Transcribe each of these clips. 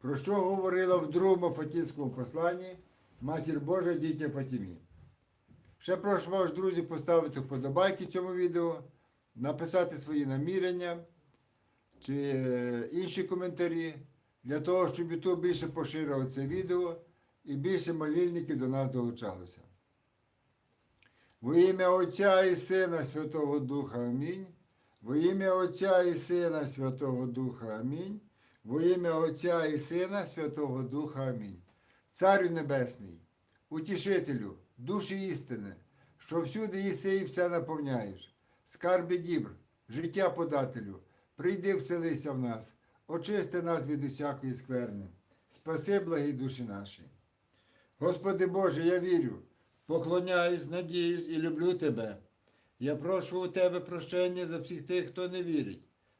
про що говорила в другому Фатінському посланні Матір Божа дітям Фатімі. Ще прошу вас, друзі, поставити вподобайки цьому відео, написати свої намірення чи е, інші коментарі для того, щоб YouTube більше поширював це відео і більше молільників до нас долучалося. Во ім'я Отця і Сина Святого Духа Амінь. Во ім'я Отця і Сина Святого Духа Амінь. Во ім'я Отця і Сина Святого Духа Амінь. Царю Небесний, утішителю, душі істини, що всюди їси і все наповняєш, скарби дібр, життя подателю, прийди вселися в нас, очисти нас від усякої скверни, спаси благі душі наші. Господи Боже, я вірю, поклоняюсь, надіюсь і люблю Тебе. Я прошу у Тебе прощення за всіх тих, хто не вірить,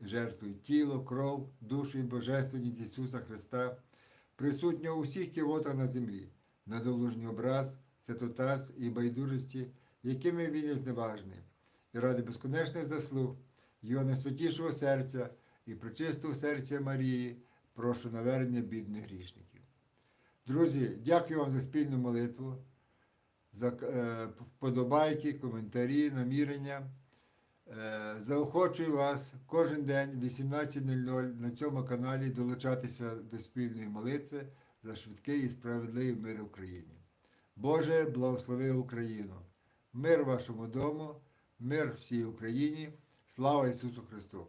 жертвую тіло, кров, душу і божественність Ісуса Христа, присутнього у всіх кивотах на землі, надолужній образ, святотатств і байдужості, якими він є зневажний, і ради безконечних заслуг, його найсвятішого серця і причистого серця Марії, прошу навернення бідних грішників. Друзі, дякую вам за спільну молитву, за е, вподобайки, коментарі, намірення. Е, Заохочую вас кожен день в 18.00 на цьому каналі долучатися до спільної молитви за швидкий і справедливий мир Україні. Боже, благослови Україну! Мир вашому дому, мир всій Україні, слава Ісусу Христу!